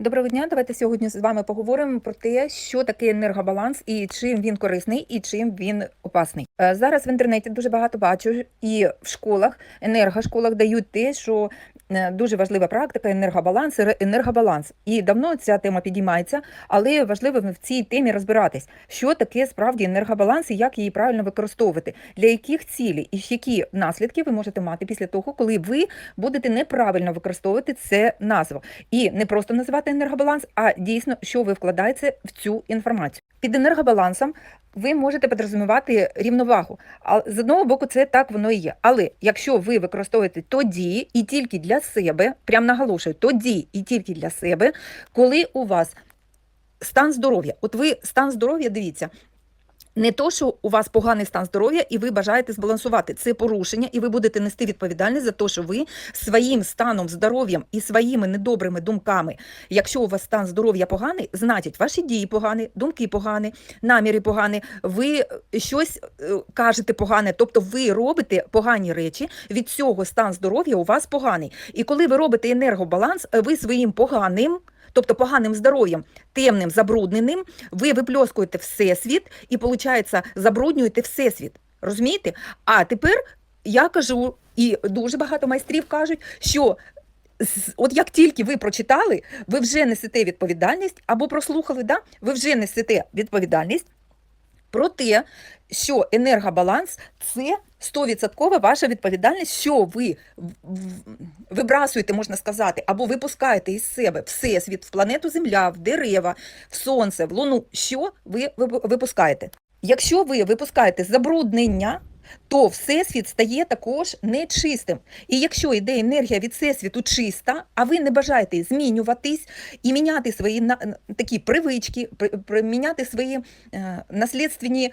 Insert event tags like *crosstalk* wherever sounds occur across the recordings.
Доброго дня. Давайте сьогодні з вами поговоримо про те, що таке енергобаланс і чим він корисний, і чим він опасний. Е, Зараз в інтернеті дуже багато бачу, і в школах, енергошколах дають те, що дуже важлива практика енергобаланс, енергобаланс. І давно ця тема підіймається, але важливо в цій темі розбиратись, що таке справді енергобаланс і як її правильно використовувати, для яких цілей і які наслідки ви можете мати після того, коли ви будете неправильно використовувати це назву. І не просто називати енергобаланс, а дійсно, що ви вкладаєте в цю інформацію. Під енергобалансом ви можете підрозумівати рівновагу. А з одного боку, це так воно і є. Але якщо ви використовуєте тоді і тільки для себе, прям наголошую, тоді і тільки для себе, коли у вас стан здоров'я, от ви стан здоров'я, дивіться. Не то, що у вас поганий стан здоров'я, і ви бажаєте збалансувати це порушення, і ви будете нести відповідальність за те, що ви своїм станом здоров'ям і своїми недобрими думками, якщо у вас стан здоров'я поганий, значить ваші дії погані, думки погані, наміри погані, ви щось е, кажете погане, тобто ви робите погані речі. Від цього стан здоров'я у вас поганий. І коли ви робите енергобаланс, е, ви своїм поганим. Тобто поганим здоров'ям, темним, забрудненим, ви випльоскуєте всесвіт і, виходить, забруднюєте всесвіт. Розумієте? А тепер я кажу, і дуже багато майстрів кажуть, що от як тільки ви прочитали, ви вже несете відповідальність або прослухали, да? ви вже несете відповідальність про те, що енергобаланс це 100% ваша відповідальність, що ви вибрасуєте, можна сказати, або випускаєте із себе всесвіт, в планету Земля, в дерева, в сонце, в луну. Що ви випускаєте? Якщо ви випускаєте забруднення, то всесвіт стає також нечистим. І якщо йде енергія від всесвіту чиста, а ви не бажаєте змінюватись і міняти свої такі привички, при- при- міняти свої е, наслідственні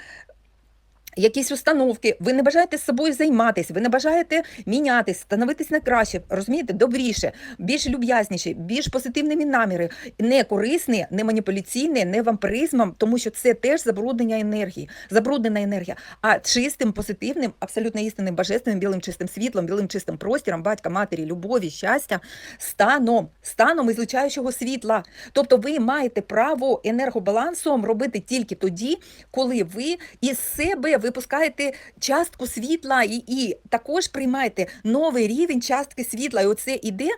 якісь установки, ви не бажаєте з собою займатися, ви не бажаєте мінятись, становитись на краще, розумієте, добріше, більш люб'язніше, більш позитивними наміри, не корисні, не маніпуляційні, не вампиризмом, тому що це теж забруднення енергії, забруднена енергія, а чистим, позитивним, абсолютно істинним, божественним, білим чистим світлом, білим чистим простіром, батька, матері, любові, щастя, станом, станом ізлучаючого світла. Тобто ви маєте право енергобалансом робити тільки тоді, коли ви із себе випускаєте частку світла і, і також приймаєте новий рівень частки світла. І оце іде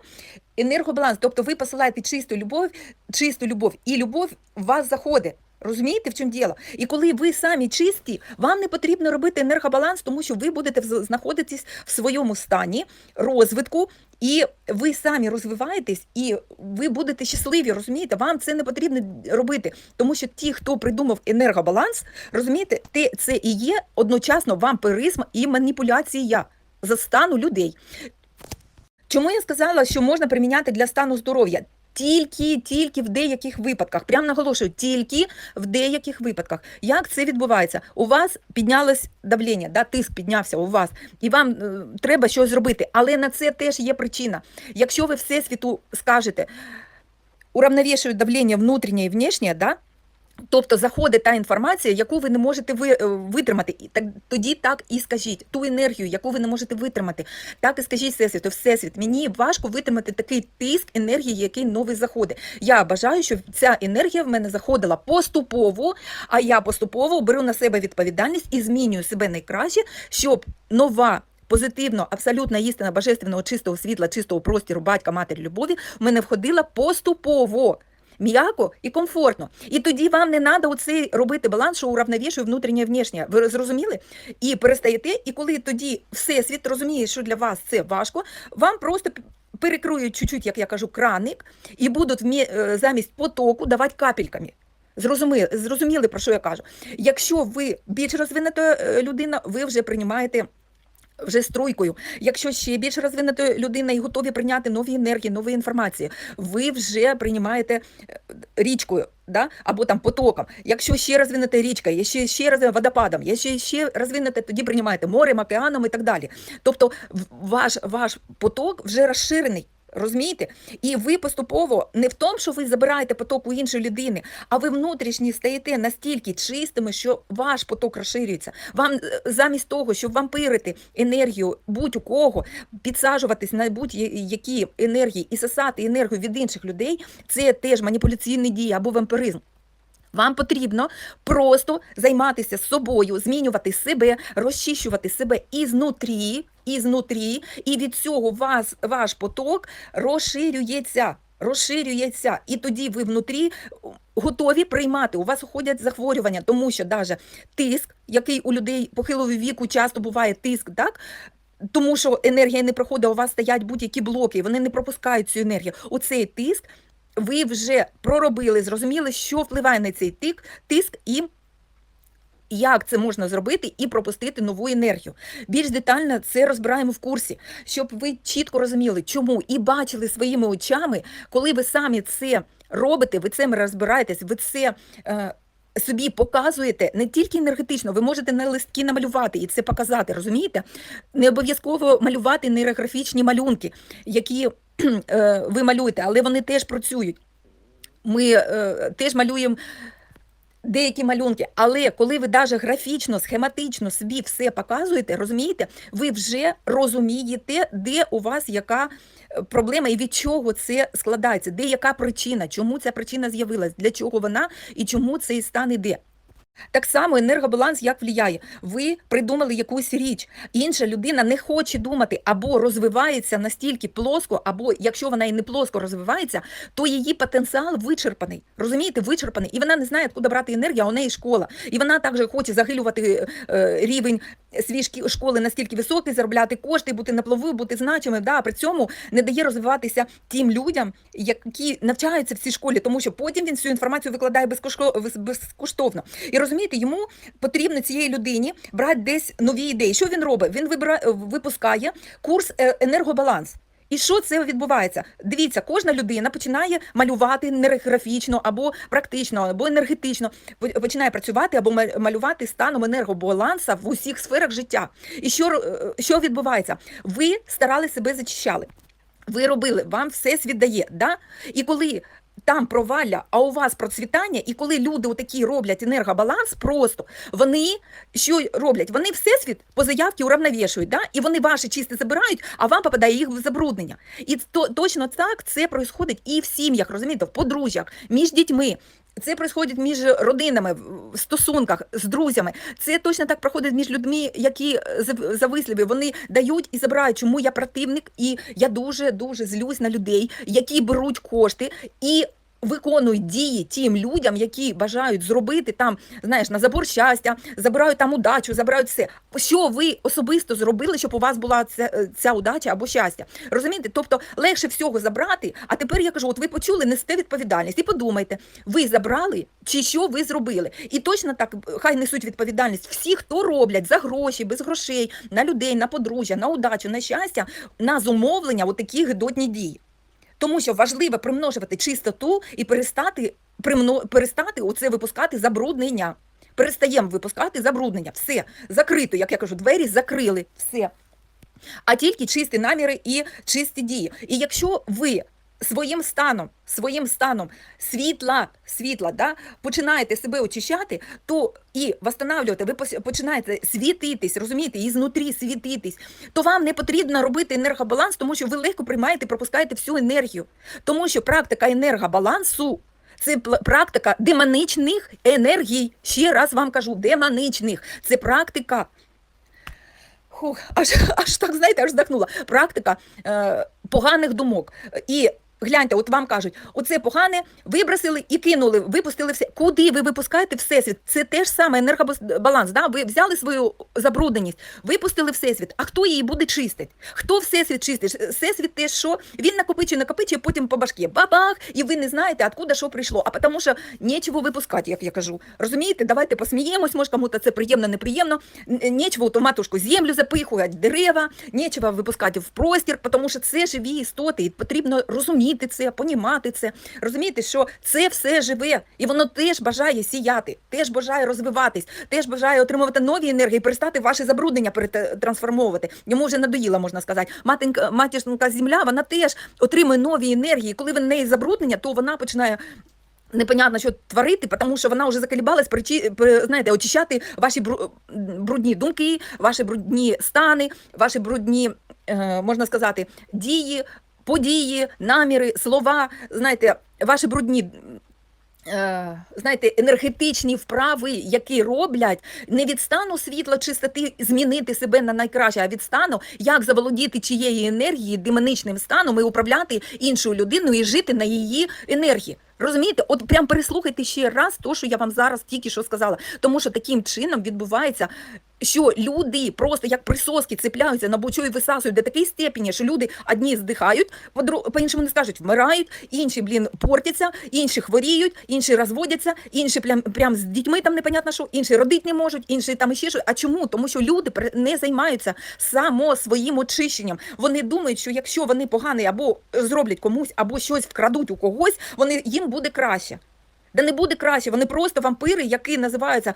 енергобаланс. Тобто ви посилаєте чисту любов, чисту любов, і любов в вас заходить. Розумієте, в чому діло? І коли ви самі чисті, вам не потрібно робити енергобаланс, тому що ви будете знаходитись в своєму стані розвитку, і ви самі розвиваєтесь, і ви будете щасливі, розумієте? Вам це не потрібно робити, тому що ті, хто придумав енергобаланс, розумієте, те це і є одночасно вампиризм і маніпуляція за стану людей. Чому я сказала, що можна приміняти для стану здоров'я? Тільки, тільки в деяких випадках, прям наголошую, тільки в деяких випадках. Як це відбувається? У вас піднялось давлення, да, тиск піднявся у вас, і вам е, треба щось зробити. Але на це теж є причина. Якщо ви всесвіту скажете, уравновешую давлення внутрішнє і внешнє, да, Тобто заходить та інформація, яку ви не можете ви, е, витримати. І так, тоді так і скажіть ту енергію, яку ви не можете витримати. Так і скажіть Всесвіту, Всесвіт, мені важко витримати такий тиск енергії, який новий заходить. Я бажаю, щоб ця енергія в мене заходила поступово, а я поступово беру на себе відповідальність і змінюю себе найкраще, щоб нова. Позитивно, абсолютно істина божественного чистого світла, чистого простіру, батька, матері, любові в мене входила поступово м'яко і комфортно. І тоді вам не треба оцей робити баланс, що уравновішує внутрішнє і внешнє. Ви зрозуміли? І перестаєте, і коли тоді всесвіт розуміє, що для вас це важко, вам просто перекроють чуть-чуть, як я кажу, краник, і будуть е, замість потоку давати капельками. Зрозуміли, зрозуміли, про що я кажу. Якщо ви більш розвинута е, людина, ви вже приймаєте вже стройкою. Якщо ще більш розвинута людина і готові прийняти нові енергії, нові інформації, ви вже приймаєте е, річкою. Да? Або там потоком. Якщо ще розвинута річка, є ще, розвинута водопадом, є ще, розвинуте, тоді приймаєте морем, океаном і так далі. Тобто ваш, ваш поток вже розширений. Розумієте? І ви поступово не в тому, що ви забираєте поток у іншої людини, а ви внутрішні стаєте настільки чистими, що ваш поток розширюється. Вам е, замість того, щоб вампирити енергію будь-у кого, підсаджуватись на будь-які енергії і сосати енергію від інших людей, це теж маніпуляційні дії або вампиризм. Вам потрібно просто займатися собою, змінювати себе, розчищувати себе ізнутрі, ізнутрі, і від цього вас, ваш поток розширюється. Розширюється, і тоді ви внутрі готові приймати. У вас уходять захворювання, тому що навіть тиск, який у людей похилого віку часто буває тиск, так? Тому що енергія не проходить, у вас стоять будь-які блоки, вони не пропускають цю енергію. Оцей тиск ви вже проробили, зрозуміли, що впливає на цей тик, тиск і. Як це можна зробити і пропустити нову енергію? Більш детально це розбираємо в курсі, щоб ви чітко розуміли, чому і бачили своїми очами, коли ви самі це робите, ви цим розбираєтесь, ви це е, собі показуєте не тільки енергетично, ви можете на листки намалювати і це показати, розумієте? Не обов'язково малювати нейрографічні малюнки, які *clears throat* е, ви малюєте, але вони теж працюють. Ми е, теж малюємо деякі малюнки, але коли ви навіть графічно, схематично собі все показуєте, розумієте, ви вже розумієте, де у вас яка е, проблема і від чого це складається, де яка причина, чому ця причина з'явилась, для чого вона і чому цей стан іде. Так само енергобаланс як впливає. Ви придумали якусь річ, інша людина не хоче думати або розвивається настільки плоско, або якщо вона і не плоско розвивається, то її потенціал вичерпаний. Розумієте, вичерпаний, і вона не знає, куди брати енергію, а у неї школа. І вона також хоче загилювати е, рівень свій школи настільки високий, заробляти кошти, бути на плаву, бути значимим. Да, при цьому не дає розвиватися тим людям, які навчаються в цій школі, тому що потім він всю інформацію викладає безкоштовно. І розумієте, йому потрібно цієї людині брати десь нові ідеї. Що він робить? Він вибирає, випускає курс е, енергобаланс. І що це відбувається? Дивіться, кожна людина починає малювати нейрографічно або практично, або енергетично, починає працювати або малювати станом енергобаланса в усіх сферах життя. І що, е, що відбувається? Ви старали себе зачищали. Ви робили, вам все світ дає, да? І коли там провалля, а у вас процвітання, і коли люди отакі роблять енергобаланс, просто вони що роблять? Вони всесвіт по заявці уравновішують, да? і вони ваші чисті забирають, а вам попадає їх в забруднення. І то, точно так це происходить і в сім'ях, розумієте, в подружжях, між дітьми. Це проходить між родинами, в стосунках з друзями. Це точно так проходить між людьми, які е, зависливі. Вони дають і забирають. Чому я противник, і я дуже дуже злюсь на людей, які беруть кошти і. Виконують дії тим людям, які бажають зробити там, знаєш, на забор щастя, забирають там удачу, забирають все. Що ви особисто зробили, щоб у вас була ця, е, ця удача або щастя? Розумієте? Тобто легше всього забрати. А тепер я кажу: от ви почули, несете відповідальність і подумайте, ви забрали чи що ви зробили? І точно так хай несуть відповідальність всі, хто роблять за гроші, без грошей, на людей, на подружжя, на удачу, на щастя, на зумовлення отакі гидотні дії. Тому що важливо примножувати чистоту і перестати примно, перестати оце випускати забруднення. Перестаємо випускати забруднення. Все закрито, як я кажу, двері закрили. Все. А тільки чисті наміри і чисті дії. І якщо ви своїм станом, своїм станом світла, світла, да, починаєте себе очищати, то і восстанавлювати, ви починаєте світитись, розумієте, ізнутрі світитись, то вам не потрібно робити енергобаланс, тому що ви легко приймаєте, пропускаєте всю енергію. Тому що практика енергобалансу це практика демоничних енергій. Ще раз вам кажу, демоничних. Це практика Хух, аж, аж так, знаєте, аж здохнула. Практика е, поганих думок. І гляньте, от вам кажуть, оце погане, вибросили і кинули, випустили все. Куди ви випускаєте всесвіт? Це теж саме енергобаланс. Да? Ви взяли свою забрудненість, випустили всесвіт. А хто її буде чистити? Хто всесвіт чистить? Всесвіт те, що він накопичує, накопичує, потім по башки. Бабах! І ви не знаєте, откуда що прийшло. А тому що нічого випускати, як я кажу. Розумієте, давайте посміємось, може кому-то це приємно, неприємно. Н- Нечего ту матушку землю запихувати, дерева, нечего випускати в простір, тому що це живі істоти, і потрібно розуміти. Розуміти це, понімати це. Розумієте, що це все живе, і воно теж бажає сіяти, теж бажає розвиватись, теж бажає отримувати нові енергії, перестати ваше забруднення перетрансформовувати. Йому вже надоїло, можна сказати. Матінка, матішника земля, вона теж отримує нові енергії. Коли в неї забруднення, то вона починає. Непонятно, що творити, тому що вона вже заколібалась причі, при- знаєте, очищати ваші бру- брудні думки, ваші брудні стани, ваші брудні, е, можна сказати, дії, події, наміри, слова, знаєте, ваші брудні. е, Знаєте, енергетичні вправи, які роблять не від стану світла чистоти змінити себе на найкраще, а від стану, як заволодіти чиєї енергії демоничним станом і управляти іншою людиною і жити на її енергії. Розумієте, от прям переслухайте ще раз то, що я вам зараз тільки що сказала. Тому що таким чином відбувається, що люди просто як присоски цепляються на бочу і висасують до такої степені, що люди одні здихають, подру- по-іншому не скажуть, вмирають, інші, блін, портяться, інші хворіють, інші розводяться, інші прям, прям з дітьми там непонятно що, інші родити не можуть, інші там іще що. А чому? Тому що люди не займаються само своїм очищенням. Вони думають, що якщо вони погані або зроблять комусь, або щось вкрадуть у когось, вони їм буде краще. Да не буде краще, вони просто вампири, які називаються.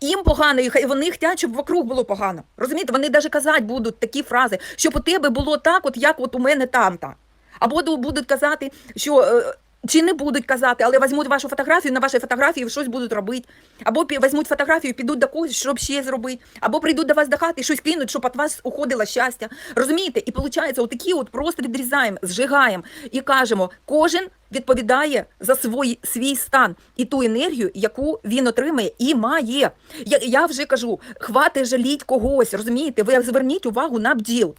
Їм погано, і вони хочуть, щоб вокруг було погано. Розумієте, вони навіть казати будуть такі фрази, щоб у тебе було так, от як от у мене там-та. Або ду- будуть казати, що е, чи не будуть казати, але візьмуть вашу фотографію, на вашій фотографії щось будуть робити. Або візьмуть фотографію, підуть до когось, щоб ще зробити. Або прийдуть до вас до хати і щось кинуть, щоб від вас уходило щастя. Розумієте? І виходить, отакі от просто відрізаємо, зжигаємо і кажемо, кожен відповідає за свій, свій стан і ту енергію, яку він отримає і має. Я, я вже кажу, хвати жаліть когось, розумієте? Ви зверніть увагу на бджіл.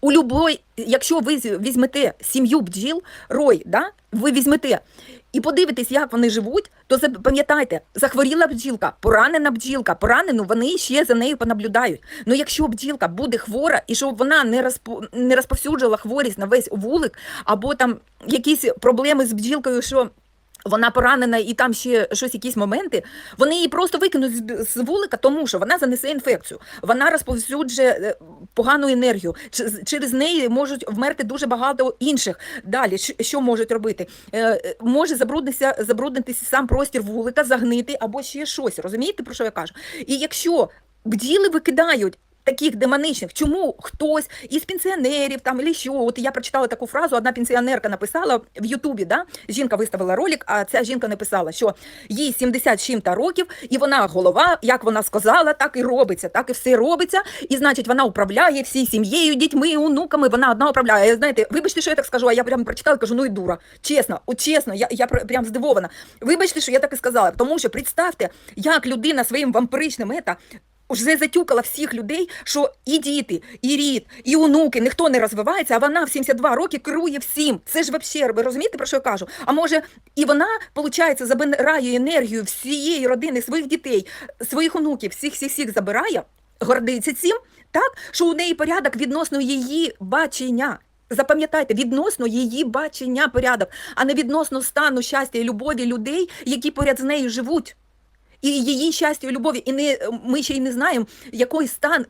У любой, якщо ви візьмете сім'ю бджіл, рой, да? ви візьмете і подивитесь, як вони живуть, то пам'ятайте, захворіла бджілка, поранена бджілка, поранену, вони ще за нею понаблюдають. Ну якщо бджілка буде хвора, і щоб вона не розпо, не розповсюджувала хворість на весь вулик, або там якісь проблеми з бджілкою, що вона поранена і там ще щось, якісь моменти, вони її просто викинуть з- вулика, тому що вона занесе інфекцію. Вона розповсюджує е, погану енергію. Через неї можуть вмерти дуже багато інших. Далі, що можуть робити? Е, е, Може забруднитися, забруднитися сам простір вулика, загнити або ще щось. Розумієте, про що я кажу? І якщо бджіли викидають. Таких демоничних, чому хтось із пенсіонерів там чи що, от я прочитала таку фразу, одна пенсіонерка написала в Ютубі, да? жінка виставила ролик, а ця жінка написала, що їй 70 з чим-то років, і вона голова, як вона сказала, так і робиться, так і все робиться. І значить, вона управляє всією сім'єю, дітьми, онуками, вона одна управляє. Знаєте, вибачте, що я так скажу, а я прямо прочитала, кажу, ну і дура. Чесно, от чесно, я, я пр- прям здивована. Вибачте, що я так і сказала, тому що представте, як людина своїм вампиричним ета вже затюкала всіх людей, що і діти, і рід, і онуки, ніхто не розвивається, а вона в 72 роки керує всім. Це ж вообще, ви розумієте, про що я кажу? А може, і вона, виходить, забирає енергію всієї родини, своїх дітей, своїх онуків, всіх всіх всіх забирає, гордиться цим, так, що у неї порядок відносно її бачення. Запам'ятайте, відносно її бачення порядок, а не відносно стану щастя і любові людей, які поряд з нею живуть і її щастя і любові. І не ми ще й не знаємо, який стан.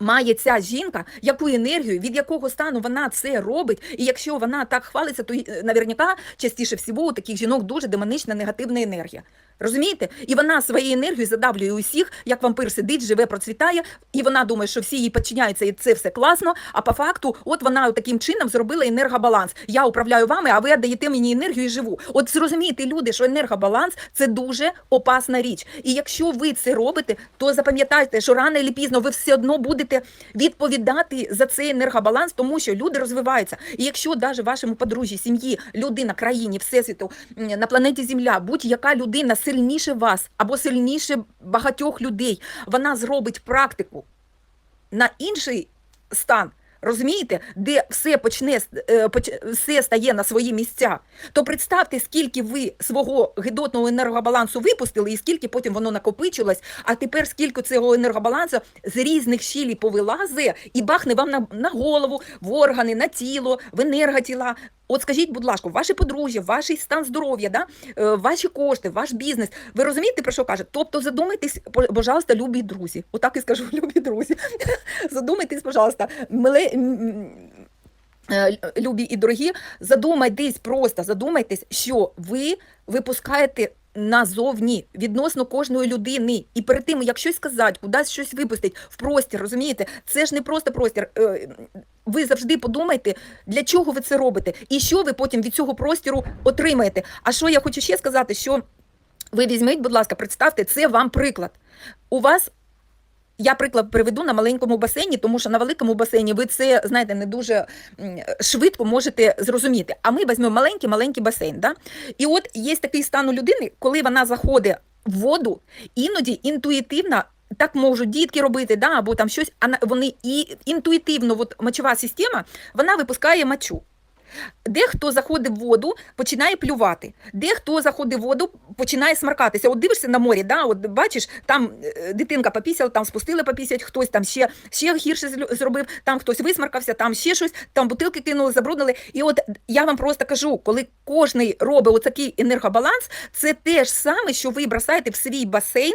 Має ця жінка, яку енергію, від якого стану вона це робить, і якщо вона так хвалиться, то е, наверняка частіше всього у таких жінок дуже демонична негативна енергія. Розумієте? І вона своєю енергією задавлює усіх, як вампир сидить, живе, процвітає, і вона думає, що всі їй підчиняються, і це все класно. А по факту, от вона таким чином зробила енергобаланс. Я управляю вами, а ви даєте мені енергію і живу. От зрозумійте, люди, що енергобаланс це дуже опасна річ. І якщо ви це робите, то запам'ятайте, що рано чи пізно ви все одно будете відповідати за цей енергобаланс, тому що люди розвиваються. І якщо навіть вашому подружжі, сім'ї, людина, країні, всесвіту, на планеті Земля, будь-яка людина сильніше вас або сильніше багатьох людей, вона зробить практику на інший стан. Розумієте, де все почне е, все стає на свої місця, то представте, скільки ви свого гидотного енергобалансу випустили, і скільки потім воно накопичилось, а тепер скільки цього енергобалансу з різних щілій повилазе і бахне вам на, на голову, в органи, на тіло, в енерготіла. От скажіть, будь ласка, ваше подружжя, ваш стан здоров'я, да? е, ваші кошти, ваш бізнес. Ви розумієте, про що каже? Тобто задумайтесь, пожалуйста, любі друзі. Отак і скажу, *laughs* любі друзі. Задумайтесь, пожалуйста, миле, е, любі і дорогі, задумайтесь просто, задумайтесь, що ви випускаєте назовні відносно кожної людини. І перед тим, як щось сказати, кудись щось випустить в простір, розумієте, це ж не просто простір. Е, Ви завжди подумайте, для чого ви це робите, і що ви потім від цього простіру отримаєте. А що я хочу ще сказати, що ви візьміть, будь ласка, представте, це вам приклад. У вас я приклад приведу на маленькому басейні, тому що на великому басейні ви це знаєте не дуже швидко можете зрозуміти. А ми візьмемо маленький маленький басейн. Да? І от є такий стан у людини, коли вона заходить в воду, іноді інтуїтивно. Так можуть дітки робити, да, або там щось, а вони і інтуїтивно, от мочова система, вона випускає мочу. Дехто заходить в воду, починає плювати. Дехто заходить в воду, починає смаркатися. От дивишся на морі, да, от бачиш, там е, дитинка попісяла, там спустили попісять, хтось там ще, ще гірше зробив, там хтось висмаркався, там ще щось, там бутилки кинули, забруднили. І от я вам просто кажу, коли кожний робить отакий енергобаланс, це те ж саме, що ви бросаєте в свій басейн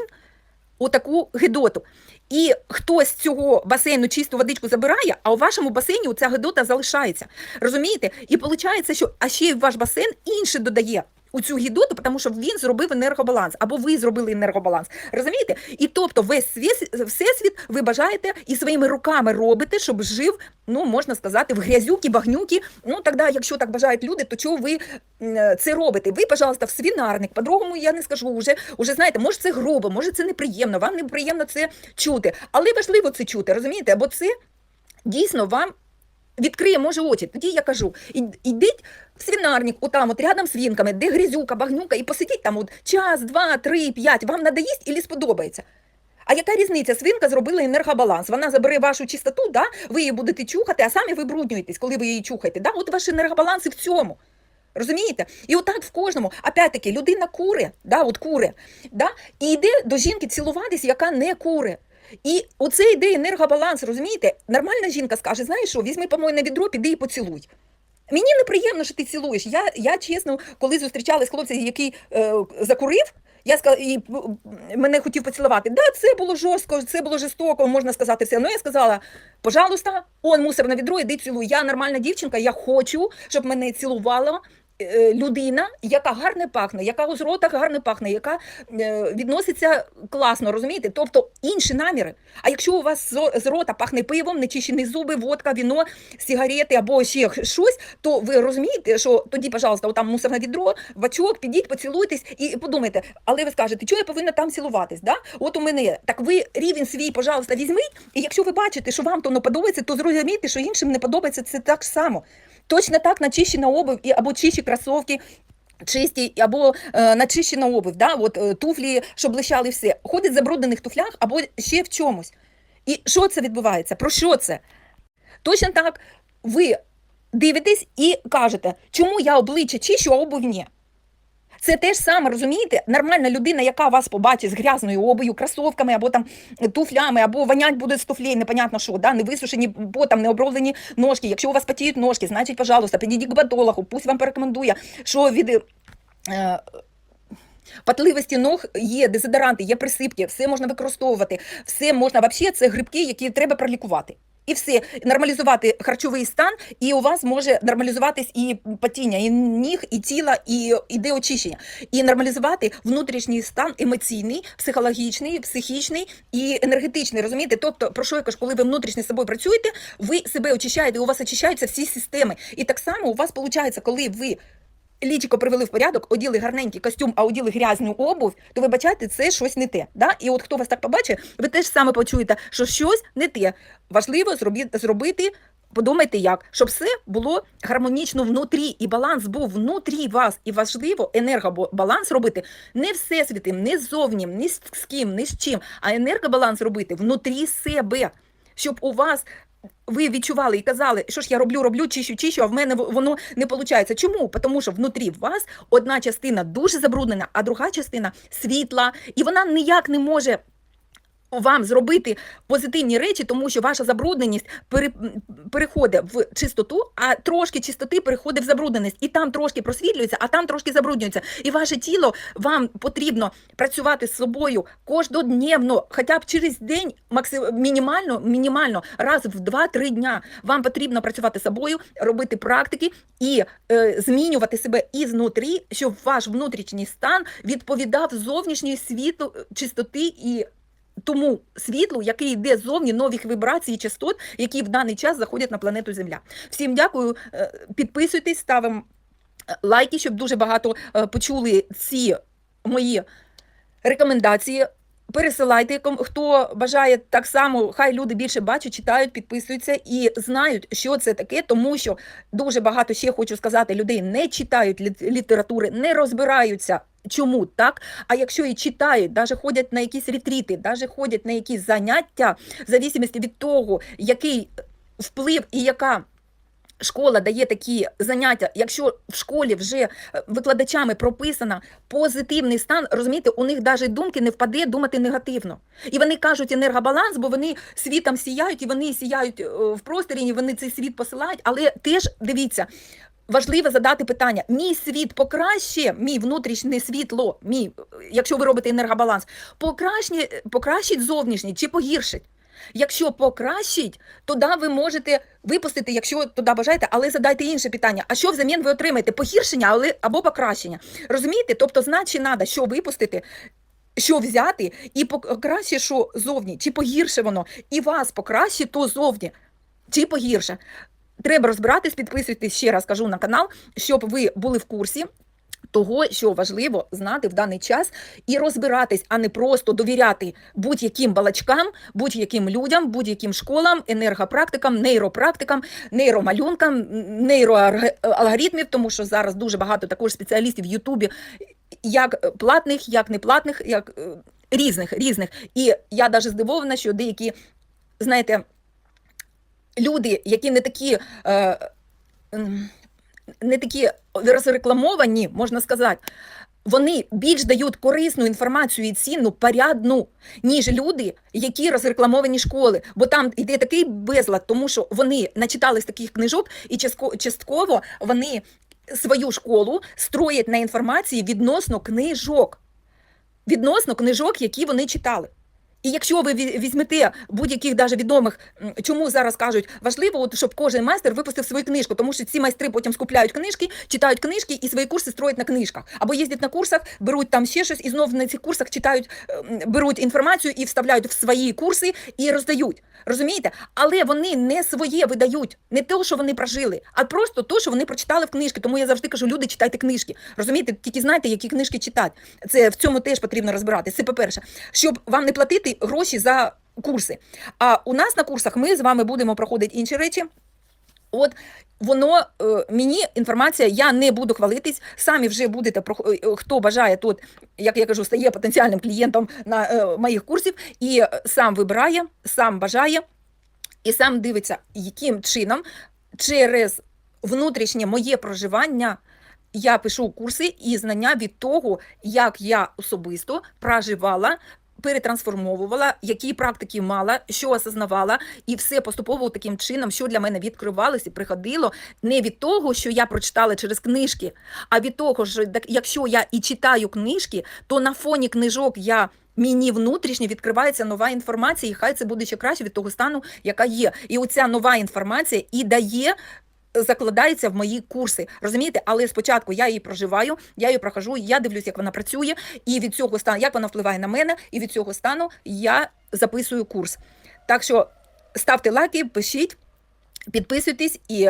отаку гидоту. І хтось з цього басейну чисту водичку забирає, а у вашому басейні ця гидота залишається. Розумієте? І виходить, що а ще й ваш басейн інше додає. У цю гідоту, тому що він зробив енергобаланс, або ви зробили енергобаланс. Розумієте? І тобто весь світ, всесвіт ви бажаєте і своїми руками робите, щоб жив, ну можна сказати, в грязюки, багнюки. Ну тоді, якщо так бажають люди, то чого ви це робите? Ви, пожалуйста, в свінарник. По-другому я не скажу. Уже, уже знаєте, може це грубо, може це неприємно, вам неприємно це чути. Але важливо це чути, розумієте? Бо це дійсно вам відкриє, може, очі. Тоді я кажу: ід- ідіть свинарник, отам, от рядом з вінками, де грязюка, багнюка, і посидіть там от час, два, три, п'ять. Вам надоїсть і сподобається. А яка різниця? Свинка зробила енергобаланс. Вона забере вашу чистоту, да? ви її будете чухати, а самі вибруднюєтесь, коли ви її чухаєте. Да? От ваш енергобаланс і в цьому. Розумієте? І отак в кожному. Опять-таки, людина куре, да, от куре, да? і йде до жінки цілуватись, яка не куре. І оце йде енергобаланс, розумієте? Нормальна жінка скаже, знаєш що, візьми помойне відро, піди і поцілуй. Мені неприємно, що ти цілуєш. Я, я чесно, коли зустрічалась з який е, закурив, я сказала, і мене хотів поцілувати. Да, це було жорстко, це було жорстоко, можна сказати все. Ну я сказала, пожалуйста, он мусорне відро, іди цілуй. Я нормальна дівчинка, я хочу, щоб мене цілувала. Е, Людина, яка гарне пахне, яка з рота гарне пахне, яка е, відноситься класно, розумієте? Тобто інші наміри. А якщо у вас з рота пахне пивом, нечищені зуби, водка, віно, сигарети або ще щось, то ви розумієте, що тоді, пожалуйста, там мусорне відро, бачок, підіть, поцілуйтесь і подумайте. Але ви скажете, що я повинна там цілуватись? Да? От у мене. Так ви рівень свій, пожалуйста, візьміть, і якщо ви бачите, що вам то не подобається, то зрозумійте, що іншим не подобається це так само. Точно так начищена обувь і або чищі кросовки. Чисті або е, начищена обувь, да? От, е, туфлі, що блищали все. Ходить в забруднених туфлях або ще в чомусь. І що це відбувається? Про що це? Точно так ви дивитесь і кажете, чому я обличчя чищу, а обув ні. Це те ж саме, розумієте? Нормальна людина, яка вас побачить з грязною обою, кросовками або там туфлями, або вонять буде з туфлей, непонятно що, да? не висушені потом, не оброблені ножки. Якщо у вас потіють ножки, значить, пожалуйста, підійдіть к батологу, пусть вам порекомендує, що від. Е, Патливості ног є, дезодоранти, є присипки, все можна використовувати, все можна, взагалі, це грибки, які треба пролікувати. І все, нормалізувати харчовий стан, і у вас може нормалізуватись і потіння, і ніг, і тіла, і іде очищення. І нормалізувати внутрішній стан емоційний, психологічний, психічний і енергетичний. Розумієте? Тобто, про що я кажу, коли ви внутрішньо з собою працюєте, ви себе очищаєте, у вас очищаються всі системи. І так само у вас виходить, коли ви лічико привели в порядок, оділи гарненький костюм, а оділи грязну обувь, то ви бачите, це щось не те. Да? І от хто вас так побачить, ви теж саме почуєте, що щось не те. Важливо зробити, подумайте як, щоб все було гармонічно внутрі, і баланс був внутрі вас. І важливо енергобаланс робити не всесвітим, не зовнім, ні з ким, ні з чим, а енергобаланс робити внутрі себе, щоб у вас ви відчували і казали, що ж я роблю, роблю, чищу, чищу, а в мене воно не виходить. Чому? Тому що внутрі вас одна частина дуже забруднена, а друга частина світла, і вона ніяк не може вам зробити позитивні речі, тому що ваша забрудненість пере, переходить в чистоту, а трошки чистоти переходить в забрудненість. І там трошки просвітлюється, а там трошки забруднюється. І ваше тіло вам потрібно працювати з собою кожнодневно, хоча б через день, максим, мінімально, мінімально раз в 2-3 дня. Вам потрібно працювати з собою, робити практики і е, змінювати себе ізнутрі, щоб ваш внутрішній стан відповідав зовнішньої світу чистоти і тому світлу, який йде ззовні нових вібрацій і частот, які в даний час заходять на планету Земля. Всім дякую. е, Підписуйтесь, ставимо е, лайки, щоб дуже багато е, почули ці мої рекомендації. Пересилайте, хто бажає так само, хай люди більше бачать, читають, підписуються і знають, що це таке, тому що дуже багато ще хочу сказати, людей не читають літ- літератури, не розбираються. Чому так? А якщо і читають, навіть ходять на якісь ретріти, навіть ходять на якісь заняття, в зависимості від того, який вплив і яка школа дає такі заняття, якщо в школі вже е, викладачами прописано позитивний стан, розумієте, у них навіть думки не впаде думати негативно. І вони кажуть енергобаланс, бо вони світом сіяють, і вони сіяють е, в просторі, і вони цей світ посилають. Але теж дивіться. Важливо задати питання: мій світ покраще, мій внутрішнє світло, мій, е, якщо ви робите енергобаланс, покращить, зовнішній чи погіршить. Якщо покращить, то ви можете випустити, якщо туди бажаєте, але задайте інше питання. А що взамін ви отримаєте? Погіршення або покращення? Розумієте? Тобто, значить, треба що випустити, що взяти, і покраще, що зовні, чи погірше воно, і вас покраще, то зовні, чи погірше. Треба розбиратись, підписуйтесь ще раз кажу на канал, щоб ви були в курсі. Того, що важливо знати в даний час і розбиратись, а не просто довіряти будь-яким балачкам, будь-яким людям, будь-яким школам, енергопрактикам, нейропрактикам, нейромалюнкам, нейроалгоритмів, тому що зараз дуже багато також спеціалістів в Ютубі, як платних, як неплатних, як е, різних, різних. І я навіть здивована, що деякі, знаєте, люди, які не такі. Е, не такі розрекламовані, можна сказати, вони більш дають корисну інформацію і цінну, порядну, ніж люди, які розрекламовані школи. Бо там йде такий безлад, тому що вони начитались таких книжок, і частково вони свою школу строять на інформації відносно книжок. Відносно книжок, які вони читали. І якщо ви ві- візьмете будь-яких даже відомих, чому зараз кажуть, важливо, от, щоб кожен майстер випустив свою книжку, тому що ці майстри потім скупляють книжки, читають книжки і свої курси строять на книжках. Або їздять на курсах, беруть там ще щось, і знов на цих курсах читають, ем, беруть інформацію і вставляють в свої курси і роздають. Розумієте? Але вони не своє видають, не те, що вони прожили, а просто те, що вони прочитали в книжки. Тому я завжди кажу, люди, читайте книжки. Розумієте, тільки знайте, які книжки читати. Це в цьому теж потрібно розбиратися. Це по-перше, щоб вам не платити гроші за курси. А у нас на курсах ми з вами будемо проходити інші речі. От воно е, мені інформація, я не буду хвалитись. Самі вже будете е, хто бажає тут, як я кажу, стає потенціальним клієнтом на е, моїх курсів і е, сам вибирає, сам бажає і сам дивиться, яким чином через внутрішнє моє проживання. Я пишу курси і знання від того, як я особисто проживала, перетрансформовувала, які практики мала, що осознавала, і все поступово таким чином, що для мене відкривалося і приходило не від того, що я прочитала через книжки, а від того, що якщо я і читаю книжки, то на фоні книжок я. Мені внутрішньо відкривається нова інформація, і хай це буде ще краще від того стану, яка є. І оця нова інформація і дає закладається в мої курси. Розумієте? Але спочатку я її проживаю, я її прохожу, я дивлюсь, як вона працює, і від цього стану, як вона впливає на мене, і від цього стану я записую курс. Так що ставте лайки, пишіть, підписуйтесь і.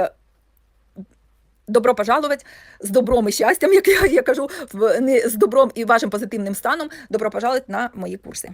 Добро пожаловать з добром і щастям, як я, я кажу, не з добром і вашим позитивним станом. Добро пожаловать на мої курси.